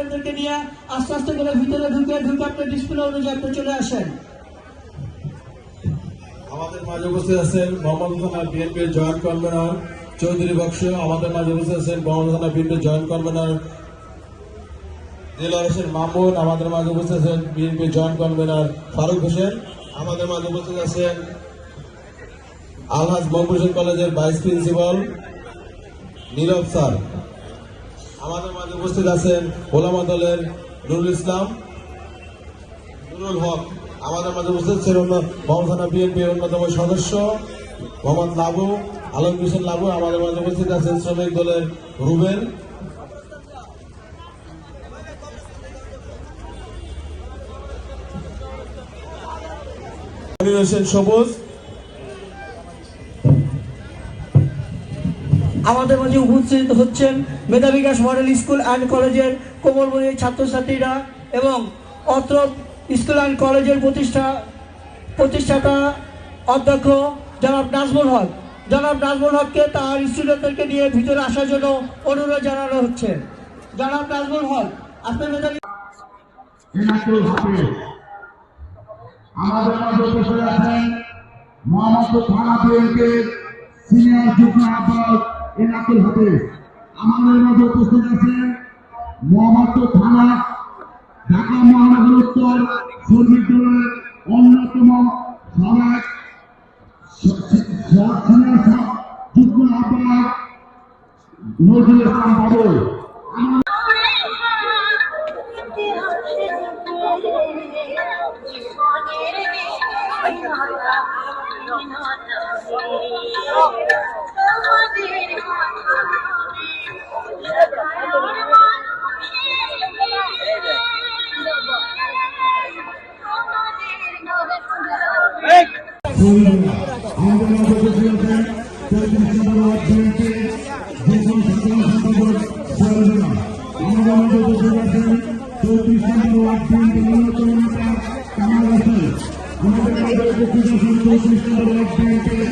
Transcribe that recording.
স্টুডেন্টদেরকে নিয়ে আস্তে আস্তে করে ভিতরে ঢুকে ঢুকে আপনার ডিসপ্লে অনুযায়ী আপনি চলে আসেন। আমাদের মাঝে উপস্থিত আছেন মোহাম্মদ থানা বিএনপির জয়েন্ট কনভেনর চৌধুরী বক্স। আমাদের মাঝে উপস্থিত আছেন মোহাম্মদ থানা বিএনপির জয়েন্ট কনভেনর দিলওয়ার হোসেন মামুন। আমাদের মাঝে উপস্থিত আছেন বিএনপির জয়েন্ট কনভেনর ফারুক হোসেন। আমাদের মাঝে উপস্থিত আছেন আলহাজ মকবুল কলেজের ভাইস প্রিন্সিপাল নীরব স্যার। আমাদের মাঝে উপস্থিত আছেন ওলামা দলের নুরুল ইসলাম, নুরুল হক। আমাদের মাঝে উপস্থিত ছিলেন মোহাম্মদ থানা অন্যতম সদস্য মোহাম্মদ লাবু, আলম হোসেন লাবু। আমাদের মাঝে উপস্থিত আছেন শ্রমিক দলের হোসেন সবুজ। আমাদের মাঝে উপস্থিত হচ্ছেন Medha Bikash model school and কলেজের কোমলমণির ছাত্রছাত্রীরা এবং অত্র স্কুল অ্যান্ড কলেজের প্রতিষ্ঠা প্রতিষ্ঠাতা অধ্যক্ষ জনাব নাজমুল হক। জনাব নাজমুল হককে তার স্টুডেন্টদেরকে নিয়ে ভিতরে আসার জন্য অনুরোধ জানানো হচ্ছে। জনাব নাজমুল হক, আপনি মেধাবী এনাকুল হাফিজ আমাদের উপস্থিত আছেন মোহাম্মদপুর থানা বিএনপির সিনিয়র যুগ্ম আহ্বায়ক এনাকুল হাফিজ আমাদের মাঝে উপস্থিত আছেন মোহাম্মদপুর থানা, ঢাকা মহানগর উত্তর দলের অন্যতম সমাজ যুগ্ম বাবুল আমাদের মাঝে উপস্থিত আছেন চৌত্রিশ নম্বর বিএনপির যুগ্ম সাধারণ সম্পাদক সরোজনা আমাদের মাঝে উপস্থিত আছেন চৌত্রিশ নম্বর ওয়ার্ড বিএনপির অন্যতম নেতা কামাল হোসেন আমাদের মাঝে উপস্থিত আছেন চৌত্রিশ নম্বর ওয়ার্ড বিএনপির